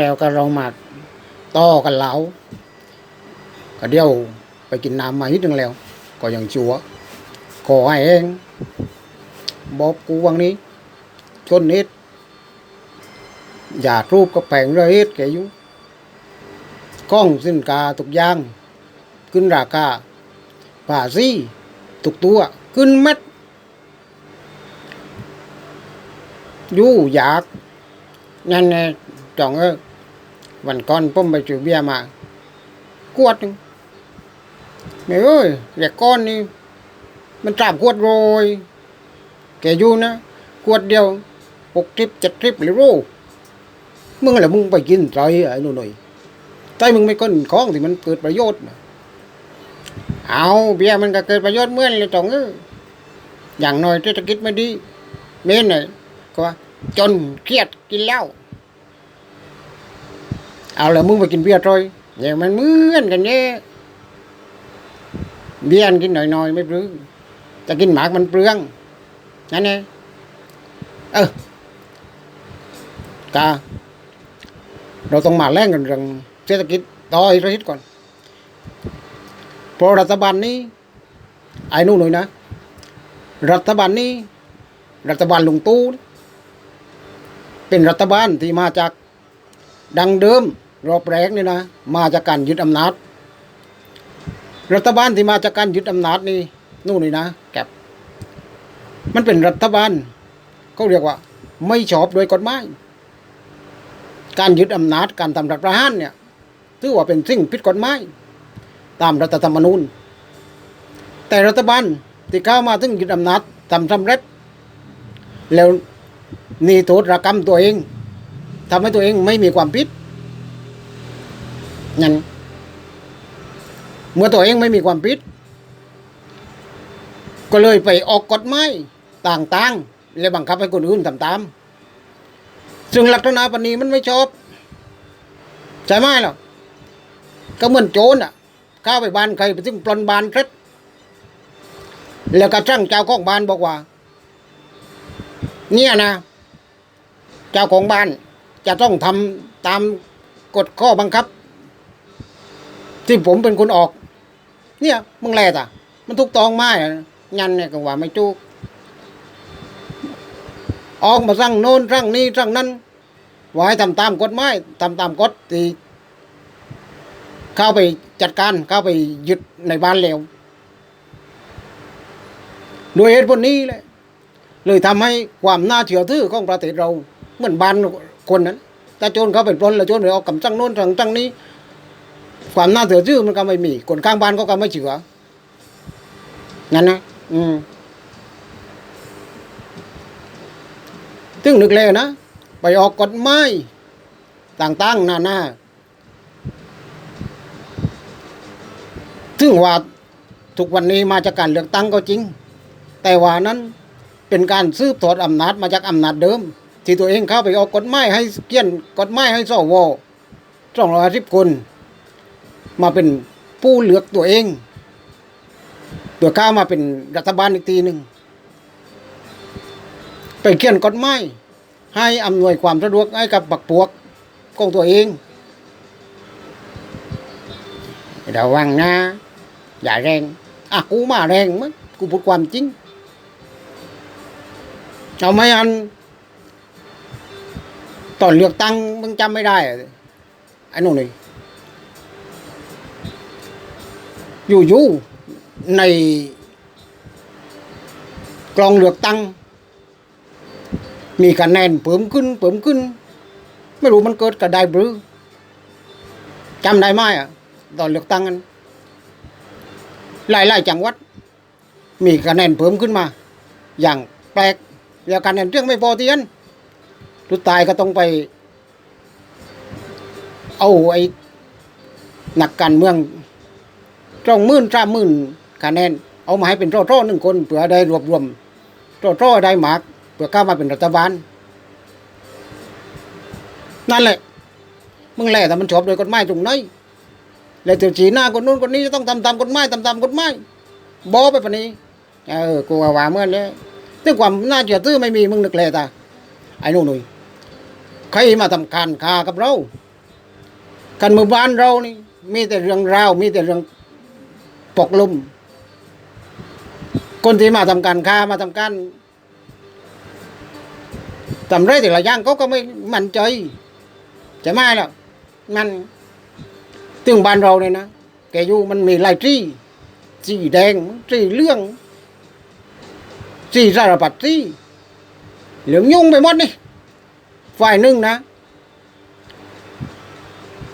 แล้วก็เรามาต่อกันแล้วก็เดี๋ยวไปกินน้ำมานิดนึงแล้ว ก็ยังชัวขอให้เองบอกกูวังนี้ ชนนิดอย่ารูปก็แปลงเรื่อยแกอยู่กล้องสินกาทุกอย่าง ขึ้นราคาผ่าซี่ทุกตัวขึ้นเม็ดยู่อยากนั่นไง จองเออวันก่อนผมไปซื้อเบียร์มากวดนึงแม่เอ้ยแกก้อนนี่มันสามขวดโรยแกอยู่นะขวดเดียวหกทริปเจ็ดทริปหรือโรมึงอะไรมึงไปกินใจไอ้หนูหน่อยใจมึงไม่ก้นของที่มันเกิดประโยชน์เอาเบียร์มันก็เกิดประโยชน์เมื่อนเลยจองเอออย่างน้อยเศรษฐกิจไม่ดี เมนเลยก็ว่าจนเครียดกินเหล้า เอาละมึงไปกินเบียร์ทอยอย่างมันเหมือนกันเนี่ยเบียร์กินหน่อยๆไม่ปลื้มจะกินหมากมันเปลืองนั่นเองเออกาเราต้องมาแล่งกันเรื่องเศรษฐกิจต่ออีกสักนิดก่อนเพราะรัฐบาลนี้ไอ้นู่นหน่อยนะ รัฐบาลนี้ รัฐบาลลุงตู่นี่เป็นรัฐบาลที่มาจากดังเดิม รอบแรกนี่นะ มาจากการยึดอำนาจ รัฐบาลที่มาจากการยึดอำนาจนี่นู่นนี่นะแก็บมันเป็นรัฐบาลเขาเรียกว่า ไม่ชอบโดยกฎหมายการยึดอำนาจการทำรัฐประหารเนี่ยถือว่าเป็นสิ่งผิดกฎหมายตามรัฐธรรมนูญ แต่รัฐบาลที่เข้ามาถึงยึดอำนาจทำสำเร็จ แล้วหนีโทษรกรรมตัวเองทำให้ตัวเองไม่มีความผิด นั่นเมื่อตัวเองไม่มีความผิด ก็เลยไปออกกฎหมายต่างๆ และบังคับให้คนอื่นทำตาม ซึ่งลักษณะปณีมันไม่ชอบ ใช่ไหมหรอก็เหมือนโจรอะเข้าไปบ้านใครไปถึงปลนบ้านเสร็จแล้วก็ช่างเจ้าของบ้านบอกว่า เนี่ยนะ เจ้าของบ้านจะต้องทำตามกฎข้อบังคับ ที่ผมเป็นคนออก เนี่ยมึงแลต่ะ มันถูกตองไมอะยันเนี่ยก็ว่าไม่จูกออกมาสั่งโน้นสั่งนี้สั่งนั้นว่าให้ทำตามกฎหมายทำตามกฎที่เข้าไปจัดการเข้าไปยึดในบ้านแล้วโดยเหตุผลนี้เลยเลยทำให้ความน่าเชื่อถือของประเทศเราเหมือนบ้านคนนั้นถ้าโจรเขาเป็นปล้นแล้วโจรเลยเอากำจังโน้นจังจังนี้ ความน่าเชื่อถือมันก็ไม่มีคนข้างบ้านเขาก็ไม่เชื่องั้นนะอืมถึงนึกเลยนะไปออกกฎหมายต่างๆนานาถึงว่าทุกวันนี้มาจากการเลือกตั้งก็จริง แต่ว่านั้นเป็นการซืบถอดอำนาจมาจากอำนาจเดิม ที่ตัวเองเข้าไปออกกฎหมายให้เกี่ยนกฎหมายให้สวสองร้อยสิบคน มาเป็นผู้เลือกตัวเองตัวข้ามาเป็นรัฐบาลอีกทีหนึ่งไปเขียนกฎหมายให้อำนวยความสะดวกให้กับปักพวกของตัวเองระวังนะอย่าแรงอะกูมาแรงมั้ยกูพูดความจริงเอาไม่อันตอนเลือกตั้งมึงจำไม่ได้อไอ้นู่นนี่ อยู่ๆในกลองเลือกตั้ง มีคะแนนเพิ่มขึ้นเพิ่มขึ้น ไม่รู้มันเกิดกระไดหรือจำได้ไหมอะตอนเลือกตั้งกันหลายๆจังหวัด มีคะแนนเพิ่มขึ้นมา อย่างแปลกแล้วคะแนนเรื่องไม่พอเทียนทุดตายก็ต้องไป เอาไอ้นักการเมือง จ้องหมื่นสามหมื่นคะแนนเอามาให้เป็นโร่ๆหนึ่งคนเพื่อได้รวบรวมโร่ๆได้หมากเพื่อเข้ามาเป็นรัฐบาล นั่นแหละ มึงแหละแต่มันชอบโดยกฎหมายตรงไหนแล้วเดี๋ยวจีหน้าคนนู้นคนนี้จะต้องทำตามกฎหมายทำตามกฎหมายบอไปปะนี้เออกูว่าเมื่อนี้ซึ่งความน่าเชื่อถือไม่มีมึงนึกเลยตาไอ้นู่นนุยใครมาทำการค้ากับเรากันเมืองบ้านเรานี่มีแต่เรื่องราวมีแต่เรื่อง ปกลุมคนที่มาทำการค้ามาทำการทำไรแต่ละอย่างเขาก็ไม่มั่นใจจะไม่หรอกมันถึงบ้านเราเนี่ยนะแกอยู่มันมีลายที่สีแดงสีเหลืองสีสารพัดสีเหลืองยุ่งไปหมดนี่ฝ่ายหนึ่งนะ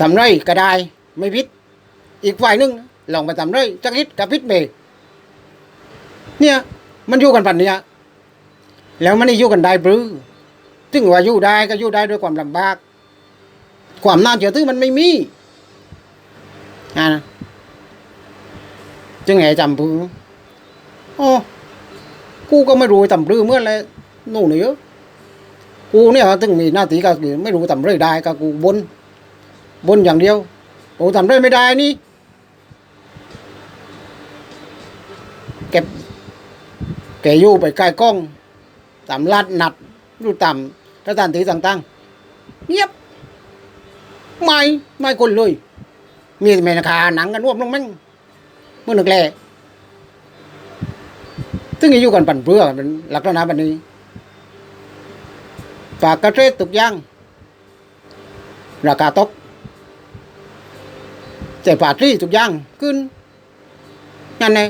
ทำไรก็ได้ไม่พิษอีกฝ่ายหนึ่งนะ ลองไปทำไรจักริดกับพิษเบเนี่ย มันอยู่กันปันเนี่ยแล้วมันนี่อยู่กันได้ปรือถึงว่าอยู่ได้ก็อยู่ได้ด้วยความลำบาก ความน่าเชื่อถือมันไม่มีอ่านะจึงไงจำปืออ๋อกูก็ไม่รู้ทำปรือเมื่อไรนู่นนี่เยอะกูเนี่ยถึงมีหน้าที่ก็คือไม่รู้ทำไรได้ก็กูบนบนอย่างเดียวโอ้ทำไรไม่ได้นี่ เก็บ แกอยู่ไปใกล้กล้องตามลาดนัดรูตามสถานที่ต่างๆเงียบไม่ไม่คนเลย มีแต่แม่นาคาหนังกันรวบลงมั่งเมื่อนึกแลซึ่งอยู่กันปั่นเพื่อเป็นลักษณะแบบนี้ฝากกระเทศตุกอยางราคาตกแต่ฝาที่ทุกย่างขึ้นนั่นไง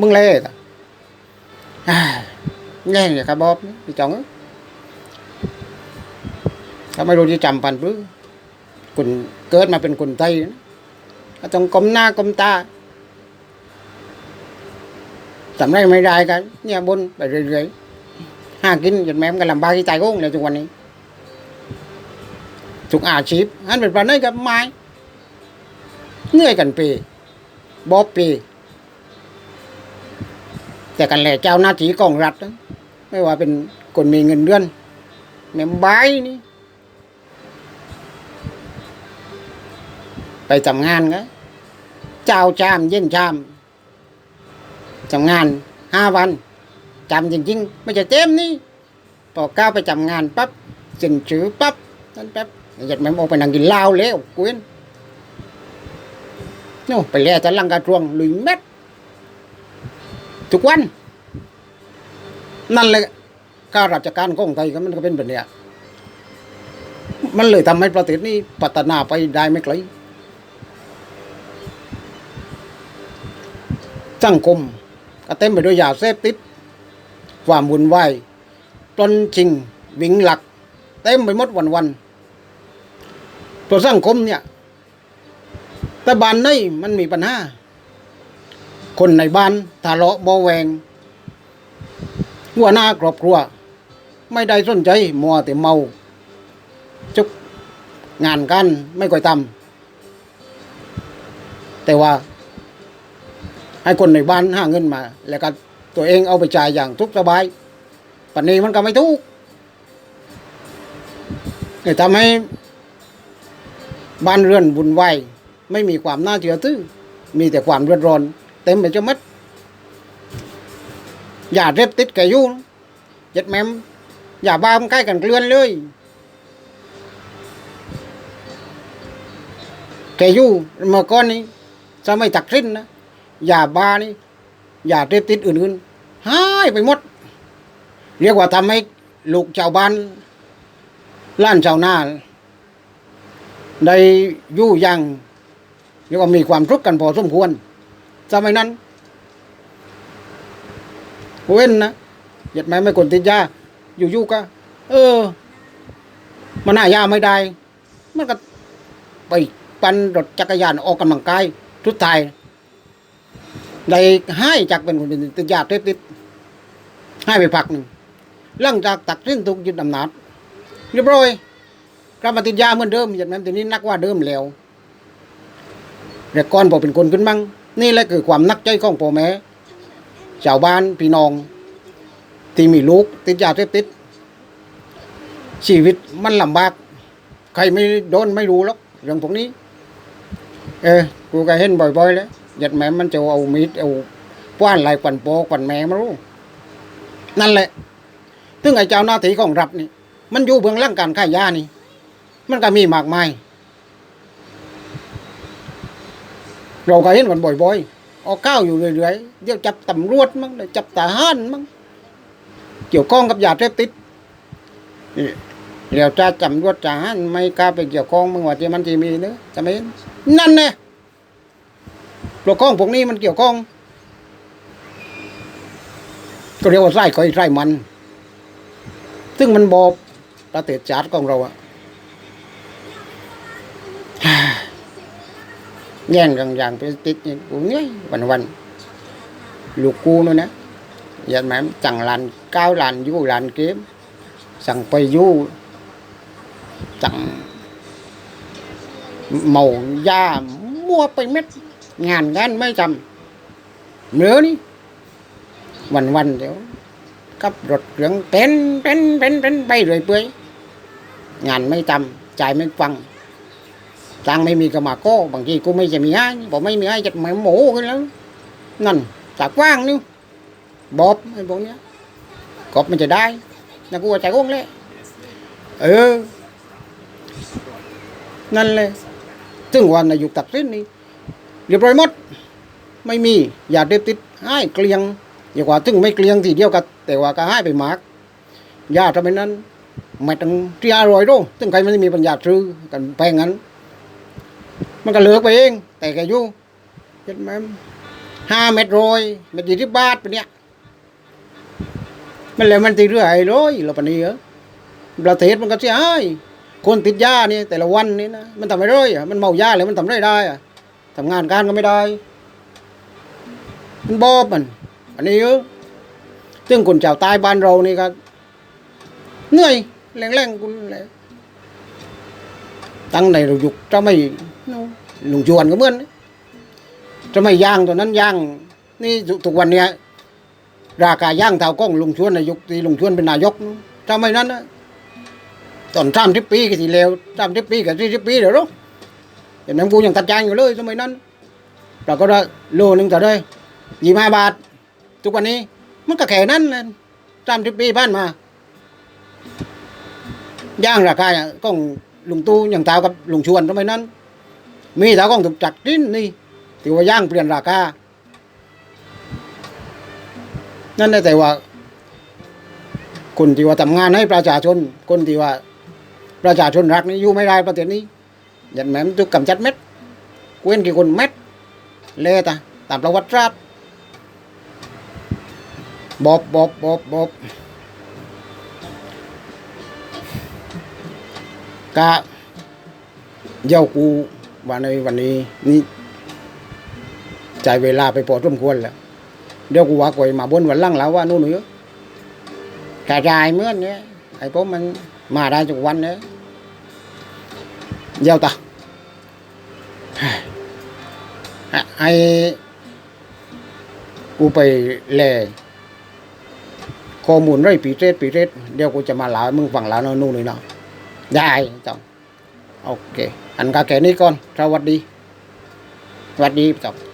มึงเล่ตะ แง่เนี่ยครับบอบพี่จองเอ้ยถ้าไม่รู้ที่จำปันพื้คนเกิดมาเป็นคนไทยก็ต้องก้มหน้าก้มตาทำไรไม่ได้กัน เนี่ยบนไปเรื่อยๆหากินจนแม่มกันลำบากที่ใจโก้งเลยทุกวันนี้ทุกอาชีพอันเป็นปลาเนยกับไม้เหนื่อยกันปีบอบปี แต่กันแหละเจ้าหน้าที่กองรัฐนะไม่ว่าเป็นคนมีเงินเดือนแม่มบายนี่ ไปทำงานก็เจ้าจามเย็นจามทำงานห้าวันจำจริงๆไม่ใช่เต็มนี่พอก้าวไปทำงานปั๊บเซ็นชื่อปั๊บนั่นแป๊บอยากแม่มออกไปนั่งกินเหล้าแล้วกวนโน่ไปแล้วจะลังกระทรวงลุยเม็ด ทุกวัน นั่นเลยข้าราชการของไทยก็มันก็เป็นแบบเนี้ยมันเลยทำให้ประเทศนี้พัฒนาไปได้ไม่ไกลสังคมก็เต็มไปด้วยยาเสพติด ความวุ่นวายปล้นชิง วิ่งหลัก เต็มไปหมดวันวันตัวสังคมเนี่ยแต่บ้านนี่มันมีปัญหา คนในบ้านทะเลาะเบาแวงหัวหน้าครอบครัว ไม่ได้สนใจมัวแต่เมาจุกงานกันไม่ค่อยทำแต่ว่า ให้คนในบ้านหาเงินมา แล้วก็ตัวเองเอาไปจ่ายอย่างทุกสบายปัจนี้มันก็ไม่ทุกเนี่ยทำให้บ้านเรือนบุญไหวายไม่มีความน่าเชื่อถือมีแต่ความเดือดร้อน เต็มไปจนมัดอย่าเร็บติดแกยู่ยัดแมมอย่าบ้ามใกล้กันเกลือนเลยแกยู่เมื่อก่อนนี้จะไม่ตักสิ้นนะอย่าบ้านี่อย่าเร็บติดอื่นๆหายไปหมด เรียกว่าทำให้ลูกชาวบ้านล้านชาวนาได้ยู่ยังเรียกว่ามีความทุกข์กันพอสมควร สมัยนั้นเว้นนะเหยียดแม่ไม่คนติดยาอยู่ๆก็ เออ มันหายาไม่ได้ มันก็ไปปั่นรถจักรยานออกกำลังกายทุกทายได้ให้จากเป็นคนติดยาเสพติดให้ไปพักหนึ่งหลังจากตักสิ้นทุกยึดอำนาจเรียบร้อยกลับมาติดยาเหมือนเดิมเหยียดแม่ทีนี้นักว่าเดิมแล้วแต่ก่อนพอเป็นคนขึ้นมั่ง นี่แหละคือความนักใจของพ่อแม่ชาวบ้านพี่น้อง ที่มีลูกติดยาเสพติด ชีวิตมันลำบาก ใครไม่โดนไม่รู้หรอกเรื่องพวกนี้ เออกูก็เห็นบ่อยๆแล้วหยัดแม่มันจะเอามีดเอาป้านลายกวันโปกวันแม่มารู้ นั่นแหละซึ่งไอ้เจ้าหน้าที่ของรัฐนี่ มันอยู่เบื้องหล่างการขายยานี่ มันก็มีมากมาย เราก็เห็นกันบ่อยๆออกก้าวอยู่เรื่อยๆเดี๋ยวจับตำรวจมั้งเดี๋ยวจับทหารมั้งเกี่ยวข้องกับยาเสพติดเดี๋ยวจะตำรวจทหารไม่กล้าไปเกี่ยวข้องมึงว่าที่มันจะมีเนอะจะไม่เห็นนั่นแน่เกี่ยวข้องพวกนี้มันเกี่ยวข้องก็เรียกว่าไส้คอยไส้มัน ซึ่งมันบอบประเทศชาติของเราอะ แย่งกันอย่างไปติดนี่กูเนี่ยวันวันลูกกูนู่นนะยันแม่มจังลานก้าวลานยู่ลานเกม สั่งไปยู่จั่งเมายามั่วไปเม็ด งานงานไม่จำเนื้อนี่วันวันเดี๋ยวกับรถเรื่องเป็นเป็นเป็นเป็นไปเรื่อยเปื่อยงานไม่จำใจไม่ฟัง จ้างไม่มีกระมาก้บางทีกูไม่จะมีให้บอกไม่มีให้จะม่หมูกันแล้วนั่นจากว่างนี่บอบไอ้พวกเนี้ยกบมันจะได้นะกูว่าใจก้งเลยเออ นั่นเลยซึ่งวันนายกตัดสินนี่เรียบร้อยหมด ไม่มีอย่าเด็ดติดให้เกลียงอย่ากว่าซึ่งไม่เกลียงทีเดียวกันแต่ว่าก็ให้ไปมากยาทำไมนั้นไม่ต้องที่อร่อยรู้ซึ่งใครไม่มีปัญญาซื้อกันแพงงั้น มันก็เลือกไปเอง แต่แกอยู่เจ็ดแม่มห้าเม็ดโรยเม็ดยี่สิบบาทปะเนี่ยมันเลยมันตีเรื่อยโรยเราปนี้เหรอประเทศมันก็เสียหายคนติดยานี่แต่ละวันนี่นะมันทำไม่ได้อะมันเมายาเลยมันทำได้ได้อะทำงานการก็ไม่ได้ มันบอบมันอันนี้เยออซึ่งคนชาวใต้บ้านเรานี่ก็เหนื่อยแรงๆกูเลย ตั้งในเรายุกจะไม่ลุงชวนก็เหมือนจะไม่ย่างตัวนั้นย่าง นี่ทุกวันเนี้ยราคาย่างเท่ากล้องลุงชวนนายกที่ลุงชวนเป็นนายกทำไมนั้นนะตอนสามสิบปีก็สิเลวสามสิบปีกับสี่สิบปีเดี๋ยวรู้อย่างนั้นกูยังตัดยางอยู่เลยทำไมนั้นเราก็ได้โลหนึ่งต่อได้ยี่ห้าบาท ทุกวันนี้ มันก็แค่นั้นเลยสามสิบปีผ่านมาย่างราคาอะกล้อง ลุงตู้อย่างเท่ากับลุงชวนทำไมนั้น มีเท่ากล้องถูกจัดดิ้นนี่ที่ว่าย่างเปลี่ยนราคา นั่นได้แต่ว่า คนที่ว่าทำงานให้ประชาชน คนที่ว่า ประชาชนรักนี่อยู่ไม่ได้ประเทศนี้ยันแม่มนถูกกำจัดเม็ดเว้นกี่คนเม็ดเละตาตามประวัติศาสตร์บอบบอบบอบบอบ กะเย้ากูว่าในวันนี้นี่ใจเวลาไปพอสมควรแล้วเดี๋ยวกูว่ากูมาบนวันหลังแล้วว่านู่นนี่กระจายเมื่อนเนี้ยไอ้พวกมันมาได้ทุกวันเนี้ยเย้าตาไอ้กูไปแลข้อมูลเรื่อยปีเรศปีเรศเดี๋ยวกูจะมาเล่ามึงฟังแล้วเนอะนู่นนี่เนาะ ได้จ้ะโอเคอันก็แค่นี้ก่อนสวัสดีสวัสดีจ้ะ